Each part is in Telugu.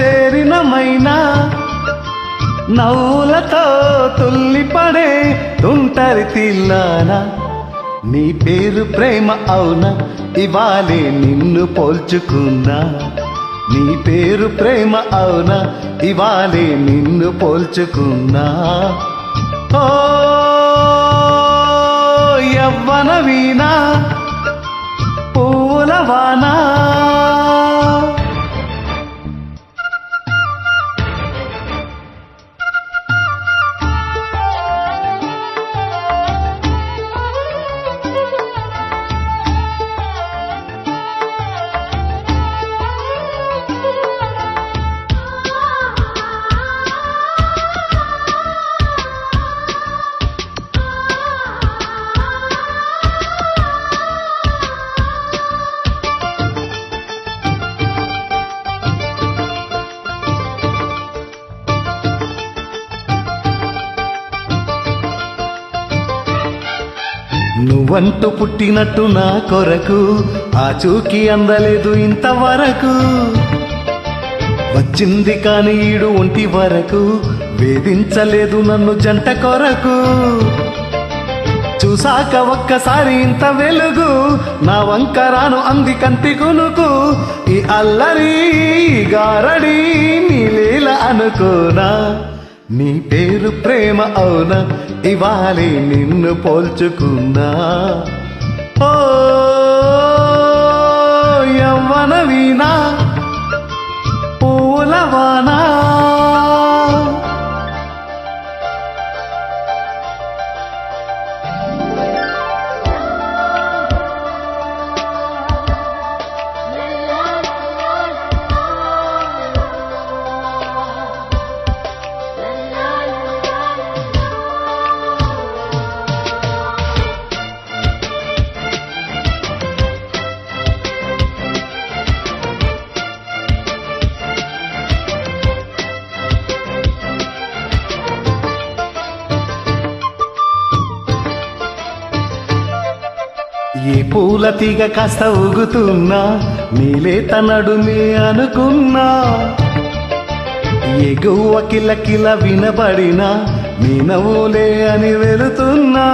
చేరినమైనా నవ్వులతో తుల్లిపడే తుంటరి తిల్లానా నీ పేరు ప్రేమ అవునా? ఇవాళే నిన్ను పోల్చుకున్నా. నీ పేరు ప్రేమ అవునా? ఇవాళే నిన్ను పోల్చుకున్నా. ఓ యవ్వన వీణా. నువ్వంటూ పుట్టినట్టు నా కొరకు ఆ చూకి అందలేదు ఇంతవరకు. వచ్చింది కాని ఈడు ఒంటి వరకు వేధించలేదు నన్ను జంట కొరకు. చూసాక ఒక్కసారి ఇంత వెలుగు నా వంకరాను అంది కంటి కొనుకు. ఈ అల్లరి గారడి నీ లీల అనుకోనా? నీ పేరు ప్రేమ అవునా? ఇవాళే నిన్ను పోల్చుకున్నా. ఓ యవ్వన వీణా పూలవానా పూల తీగ కాస్త ఊగుతున్నా నీలేత నడుమే అనుకున్నా. ఎగువ కిల కిల వినబడినా నీ నవ్వులే అని వెళుతున్నా.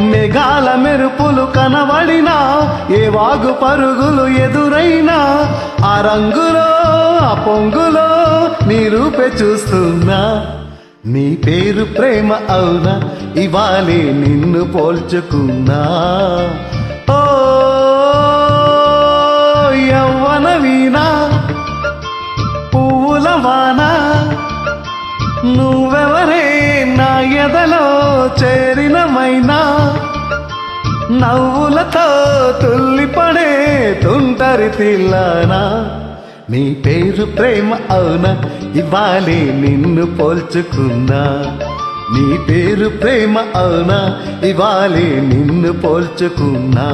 మేఘాల మెరుపులు కనబడినా ఏ వాగు పరుగులు ఎదురైనా ఆ రంగులో ఆ పొంగులో నీ రూపే చూస్తున్నా. నీ పేరు ప్రేమ అవునా? ఇవాళే నిన్ను పోల్చుకున్నా. ఓ యవ్వన వీణా పువ్వుల వాన. నువ్వెవరే? నా ఎదలో చేరినమైనా నవ్వులతో తుల్లిపడే తుంటరి తిల్లానా. నీ పేరు ప్రేమ అవునా? ఇవాళే నిన్ను పోల్చుకున్నా. నీ పేరు ప్రేమ అవునా? ఇవాళే నిన్ను పోల్చుకున్నా.